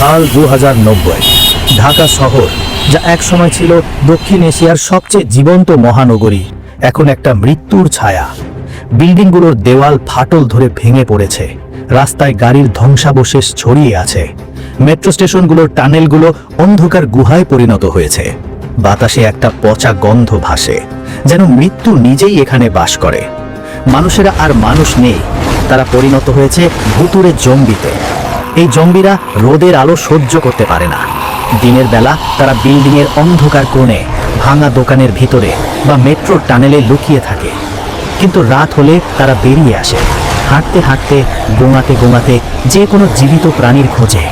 সাল দুহাজার নব্বই। ঢাকা শহর, যা একসময় ছিল দক্ষিণ এশিয়ার সবচেয়ে জীবন্ত মহানগরী, এখন একটা মৃত্যুর ছায়া। বিল্ডিংগুলোর দেওয়াল ফাটল ধরে ভেঙে পড়েছে, রাস্তায় গাড়ির ধ্বংসাবশেষ ছড়িয়ে আছে। মেট্রো স্টেশনগুলোর টানেলগুলো অন্ধকার গুহায় পরিণত হয়েছে। বাতাসে একটা পচা গন্ধ ভাসে, যেন মৃত্যু নিজেই এখানে বাস করে। মানুষেরা আর মানুষ নেই, তারা পরিণত হয়েছে ভুতুরে জম্বিতে এই জম্বিরা রোদের আলো সহ্য করতে পারে না। দিনের বেলা তারা বিল্ডিংয়ের অন্ধকার কোণে, ভাঙা দোকানের ভিতরে বা মেট্রোর টানেলে লুকিয়ে থাকে। কিন্তু রাত হলে তারা বেরিয়ে আসে। হাঁটতে হাঁটতে, গোঙাতে গোঙাতে যে কোনো জীবিত প্রাণীর খোঁজে।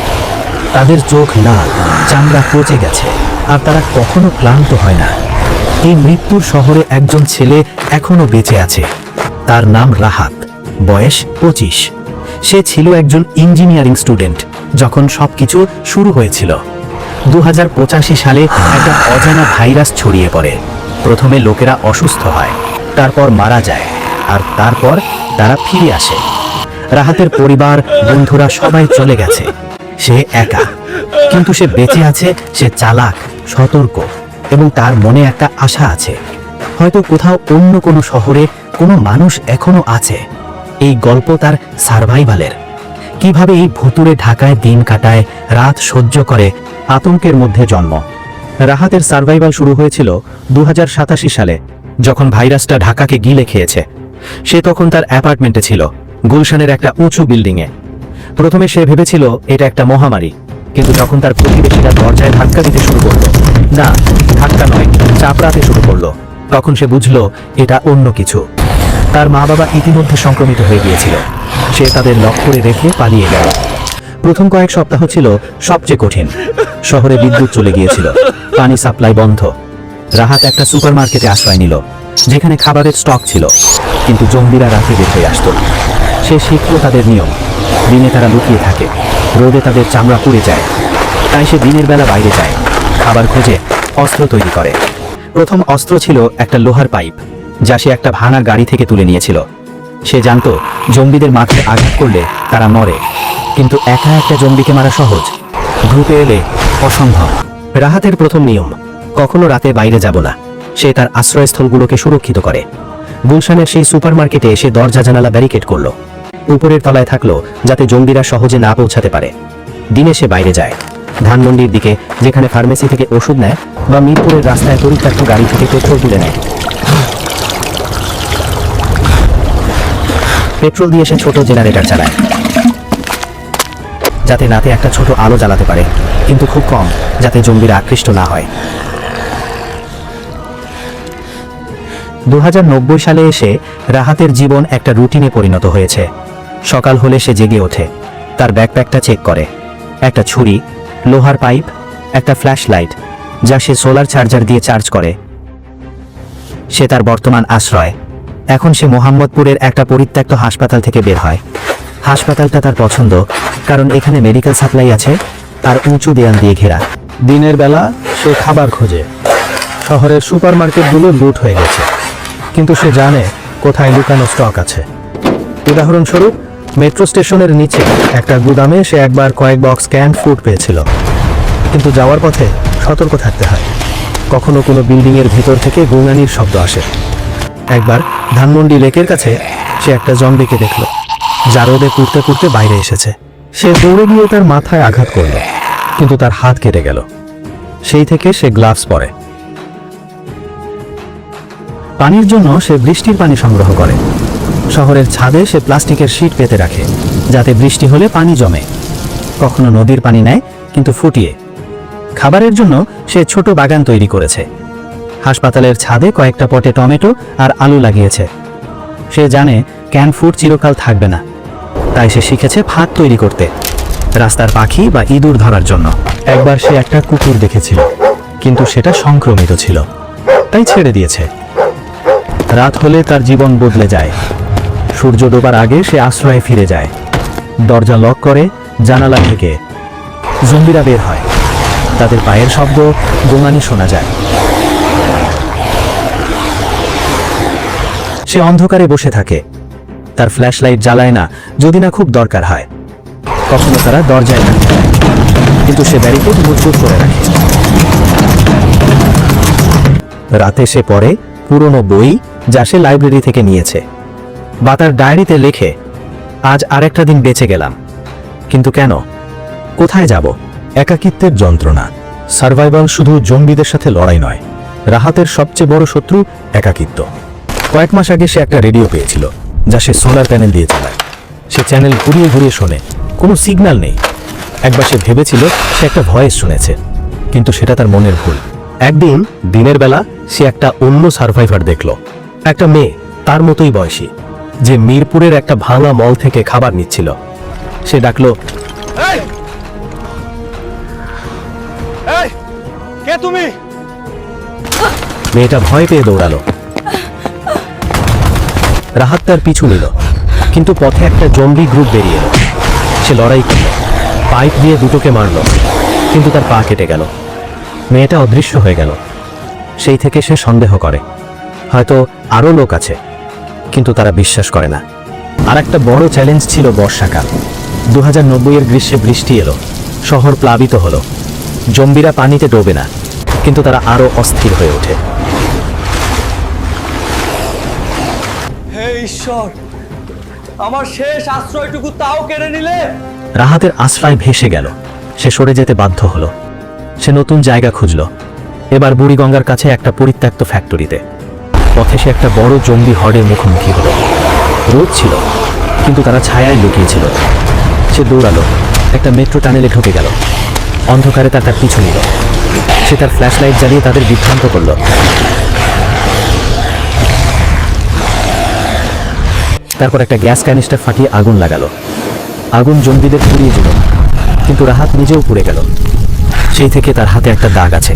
তাদের চোখ লাল, চামড়া পচে গেছে, আর তারা কখনো ক্লান্ত হয় না। এই মৃত্যুর শহরে একজন ছেলে এখনও বেঁচে আছে। তার নাম রাহাত, বয়স পঁচিশ। সে ছিল একজন ইঞ্জিনিয়ারিং স্টুডেন্ট, যখন সবকিছু শুরু হয়েছিল। দু হাজার পঁচাশি সালে একটা অজানা ভাইরাস ছড়িয়ে পড়ে। প্রথমে লোকেরা অসুস্থ হয়, তারপর মারা যায়, আর তারপর তারা ফিরে আসে। রাহাতের পরিবার, বন্ধুরা সবাই চলে গেছে। সে একা, কিন্তু সে বেঁচে আছে, সে চালাক, সতর্ক, এবং তার মনে একটা আশা আছে। হয়তো কোথাও অন্য কোনো শহরে কোনো মানুষ এখনও আছে। এই গল্প তার সার্ভাইভালের কীভাবে এই ভুতুরে ঢাকায় দিন কাটায়, রাত সহ্য করে, আতঙ্কের মধ্যে জন্ম। রাহাতের সার্ভাইভাল শুরু হয়েছিল দু হাজার সাতাশি সালে, যখন ভাইরাসটা ঢাকাকে গিলে খেয়েছে। সে তখন তার অ্যাপার্টমেন্টে ছিল, গুলশানের একটা উঁচু বিল্ডিংয়ে। প্রথমে সে ভেবেছিল এটা একটা মহামারী, কিন্তু যখন তার প্রতিবেশীরা দরজায় ধাক্কা দিতে শুরু করল, না, ধাক্কা নয়, চাপড়াতে শুরু করল, তখন সে বুঝলো এটা অন্য কিছু। তার মা বাবা ইতিমধ্যে সংক্রমিত হয়ে গিয়েছিল। সে তাদের লক করে রেখে পালিয়ে গেল। প্রথম কয়েক সপ্তাহ ছিল সবচেয়ে কঠিন। শহরে বিদ্যুৎ চলে গিয়েছিল। পানি সাপ্লাই বন্ধ। রাহাত একটা সুপারমার্কেটে আশ্রয় নিল, যেখানে খাবারের স্টক ছিল। কিন্তু জঙ্গিরা রাতে বের হয়ে আসতো। সে শিখল তাদের নিয়ম। দিনে তারা লুকিয়ে থাকে। রোদে তাদের চামড়া পুড়ে যায়। তাই সে দিনের বেলা বাইরে যায়। খাবার খোঁজে অস্ত্র তৈরি করে। প্রথম অস্ত্র ছিল একটা লোহার পাইপ। যা সে একটা ভাঙা গাড়ি থেকে তুলে নিয়েছিল। সে জানতো জম্বিদের মাথায় আঘাত করলে তারা মরে। কিন্তু একা একটা জম্বিকে মারা সহজ। গ্রুপে এলে অসম্ভব। রাহাতের প্রথম নিয়ম, কখনো রাতে বাইরে যাব না। সে তার আশ্রয়স্থলগুলোকে সুরক্ষিত করে। গুলশানের সেই সুপারমার্কেটে এসে দরজা জানালা ব্যারিকেড করল। উপরের তলায় থাকল, যাতে জঙ্গিরা সহজে না পৌঁছাতে পারে। দিনে সে বাইরে যায়। ধানমন্ডির দিকে, যেখানে ফার্মেসি থেকে ওষুধ নেয়, বা মিরপুরের রাস্তায় পরিত্যক্ত গাড়ি থেকে পেট্রোল তুলে নেয়। পেট্রোল দিয়ে সে ছোট জেনারেটর চালায়। যাতে রাতে একটা ছোট আলো জ্বালাতে পারে, কিন্তু খুব কম, যাতে জম্বিরা আকৃষ্ট না হয়। দু হাজার নব্বই সালে এসে রাহাতের জীবন একটা রুটিনে পরিণত হয়েছে। সকাল হলে সে জেগে ওঠে, তার ব্যাকপ্যাকটা চেক করে। একটা ছুরি, লোহার পাইপ, একটা ফ্ল্যাশ লাইট যা সে সোলার চার্জার দিয়ে চার্জ করে। সে তার বর্তমান আশ্রয়। এখন সে মোহাম্মদপুরের একটা পরিত্যক্ত হাসপাতাল থেকে বের হয়। হাসপাতালটা তার পছন্দ, কারণ এখানে মেডিকেল সাপ্লাই আছে আর উঁচু দেয়াল দিয়ে ঘেরা। দিনের বেলা সে খাবার খোঁজে। শহরের সুপারমার্কেটগুলো লুট হয়ে গেছে। কিন্তু সে জানে কোথায় লুকানো স্টক আছে। উদাহরণস্বরূপ, মেট্রো স্টেশনের নিচে একটা গুদামে সে একবার কয়েক বক্স ক্যান্ড ফুড পেয়েছিল। কিন্তু যাওয়ার পথে সতর্ক থাকতে হয়। কখনো কোনো বিল্ডিংয়ের ভেতর থেকে গুঙানির শব্দ আসে। একবার ধানমন্ডি লেকের কাছে সে একটা জম্বিকে দেখল, যা কুড়তে কুড়তে বাইরে এসেছে। সে দৌড়ে গিয়ে তার মাথায় আঘাত করল, কিন্তু তার হাত কেটে গেল। সেই থেকে সে গ্লাভস পরে। পানির জন্য সে বৃষ্টির পানি সংগ্রহ করে। শহরের ছাদে সে প্লাস্টিকের শীট পেতে রাখে, যাতে বৃষ্টি হলে পানি জমে। কখনো নদীর পানি নেয়, কিন্তু ফুটিয়ে। খাবারের জন্য সে ছোট বাগান তৈরি করেছে। হাসপাতালের ছাদে কয়েকটা পটে টমেটো আর আলু লাগিয়েছে। সে জানে ক্যান ফুড চিরকাল থাকবে না। তাই সে শিখেছে ফাঁদ তৈরি করতে, রাস্তার পাখি বা ইঁদুর ধরার জন্য। একবার সে একটা কুকুর দেখেছিল, কিন্তু সেটা সংক্রমিত ছিল। তাই ছেড়ে দিয়েছে। রাত হলে তার জীবন বদলে যায়। সূর্য ডোবার আগে সে আশ্রয়ে ফিরে যায়। দরজা লক করে, জানালা থেকে। জম্বিরা বের হয়। তাদের পায়ের শব্দ গোঙানি শোনা যায়। সে অন্ধকারে বসে থাকে। তার ফ্ল্যাশ লাইট জ্বালায় না, যদি না খুব দরকার হয়। কখনো তারা দরজায় যায় কিন্তু সে ব্যারিকেড মজবুত করে রাখে। রাতে সে পড়ে পুরনো বই যা সে লাইব্রেরি থেকে নিয়েছে বা তার ডায়েরিতে লেখে, আজ আরেকটা দিন বেঁচে গেলাম। কিন্তু কেন? কোথায় যাব? একাকিত্বের যন্ত্রণা। সার্ভাইভাল শুধু জঙ্গিদের সাথে লড়াই নয়, রাহাতের সবচেয়ে বড় শত্রু একাকিত্ব। কয়েক মাস আগে সে একটা রেডিও পেয়েছিল যা সে সোলার প্যানেল দিয়ে চালায়। সে চ্যানেল ঘুরিয়ে ঘুরিয়ে শোনে কোনো সিগন্যাল নেই। একবার সে ভেবেছিল সে একটা ভয়েস শুনেছে কিন্তু সেটা তার মনের ভুল। একদিন দিনের বেলা সে একটা অন্য সার্ভাইভার দেখল। একটা মেয়ে তার মতোই বয়সী যে মিরপুরের একটা ভাঙা মল থেকে খাবার নিচ্ছিল। সে ডাকলো কে তুমি? মেয়েটা ভয় পেয়ে দৌড়ালো। রাহাত তার পিছু নিল, কিন্তু পথে একটা জম্বি গ্রুপ বেরিয়ে এলো। সে লড়াই করল, পাইপ দিয়ে দুটোকে মারল, কিন্তু তার পা কেটে গেল। মেয়েটা অদৃশ্য হয়ে গেল। সেই থেকে সে সন্দেহ করে, হয়তো আরও লোক আছে, কিন্তু তারা বিশ্বাস করে না। আর একটা বড় চ্যালেঞ্জ ছিল বর্ষাকাল। দু হাজার নব্বইয়ের গ্রীষ্মে বৃষ্টি এলো, শহর প্লাবিত হলো। জম্বিরা পানিতে ডোবে না, কিন্তু তারা আরও অস্থির হয়ে ওঠে। ঈশ্বর, আমার শেষ আশ্রয়টুকু তাও কেড়ে নিলে? রাহাতের আশ্রয় ভেসে গেল। সে সরে যেতে বাধ্য হলো। সে নতুন জায়গা খুঁজল। এবার বুড়িগঙ্গার কাছে একটা পরিত্যক্ত ফ্যাক্টরিতে। পথে সে একটা বড় জঙ্গি হর্ডের মুখোমুখি হলো। রোদ ছিল, কিন্তু তারা ছায়ায় লুকিয়েছিল। সে দৌড়ালো, একটা মেট্রো টানেলে ঢুকে গেল। অন্ধকারে তার তার পিছু নিল। সে তার ফ্ল্যাশ লাইট জ্বালিয়ে তাদের বিভ্রান্ত করল। তারপর একটা গ্যাস ক্যানিস্টার ফাটিয়ে আগুন লাগালো। আগুন জঙ্গিদের পুড়িয়ে দিল, কিন্তু রাহাত নিজেও পুড়ে গেল। সেই থেকে তার হাতে একটা দাগ আছে।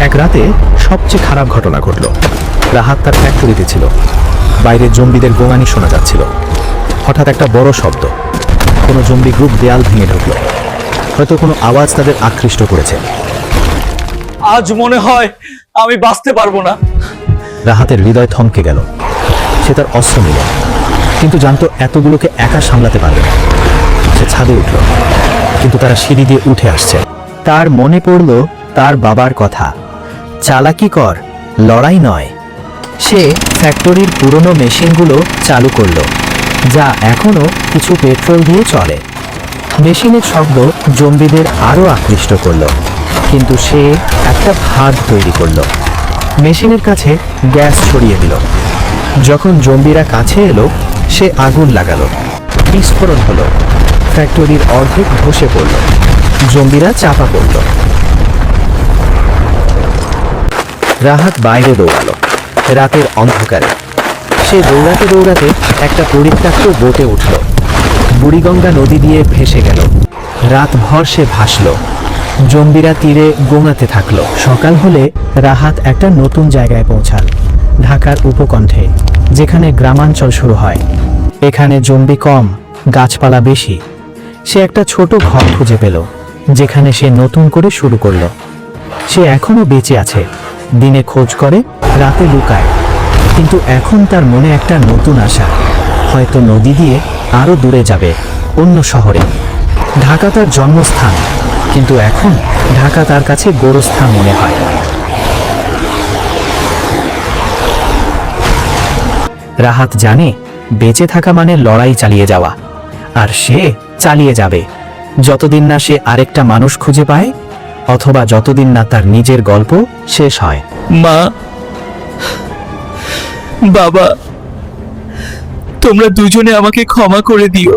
এক রাতে সবচেয়ে খারাপ ঘটনা ঘটল। রাহাত তার ফ্যাক্টরিতে ছিল। বাইরে জম্বিদের গোঙানি শোনা যাচ্ছিল। হঠাৎ একটা বড় শব্দ। কোনো জম্বি গ্রুপ দেয়াল ভেঙে ঢুকল। হয়তো কোনো আওয়াজ তাদের আকৃষ্ট করেছে। আজ মনে হয় আমি বাঁচতে পারব না। রাহাতের হৃদয় থমকে গেল। সে তার অস্ত্র নিল, কিন্তু জানতো এতগুলোকে একা সামলাতে পারবে না। সে ছাদে উঠল, কিন্তু তারা সিঁড়ি দিয়ে উঠে আসছে। তার মনে পড়ল তার বাবার কথা। চালাকি কর, লড়াই নয়। সে ফ্যাক্টরির পুরনো মেশিনগুলো চালু করল, যা এখনও কিছু পেট্রোল দিয়ে চলে। মেশিনের শব্দ জম্বিদের আরও আকৃষ্ট করল, কিন্তু সে একটা ভাগ তৈরি করল। মেশিনের কাছে গ্যাস ছড়িয়ে দিল। যখন জম্বিরা কাছে এলো, সে আগুন লাগালো। বিস্ফোরণ হলো। ফ্যাক্টরির অর্ধেক ধসে পড়ল। জম্বিরা চাপা পড়ল। রাহাত বাইরে দৌড়ালো, রাতের অন্ধকারে। সে দৌড়াতে দৌড়াতে একটা পরিত্যক্ত বোটে উঠল। বুড়িগঙ্গা নদী দিয়ে ভেসে গেল। রাতভর সে ভাসলো। জম্বিরা তীরে গোঙাতে থাকল। সকাল হলে রাহাত একটা নতুন জায়গায় পৌঁছাল, ঢাকার উপকণ্ঠে, যেখানে গ্রামাঞ্চল শুরু হয়। এখানে জম্বি কম, গাছপালা বেশি। সে একটা ছোট ঘর খুঁজে পেল, যেখানে সে নতুন করে শুরু করল। সে এখনও বেঁচে আছে, দিনে খোঁজ করে, রাতে লুকায়। কিন্তু এখন তার মনে একটা নতুন আশা, হয়তো নদী দিয়ে আরও দূরে যাবে, অন্য শহরে। ঢাকা তার জন্মস্থান। কিন্তু এখন ঢাকা তার কাছে গোরস্থান মনে হয়। রাহাত জানে বেঁচে থাকা মানে লড়াই চালিয়ে যাওয়া, আর সে চালিয়ে যাবে। যতদিন না সে আরেকটা মানুষ খুঁজে পায়, অথবা যতদিন না তার নিজের গল্প শেষ হয়। মা, বাবা, তোমরা দুজনে আমাকে ক্ষমা করে দিও।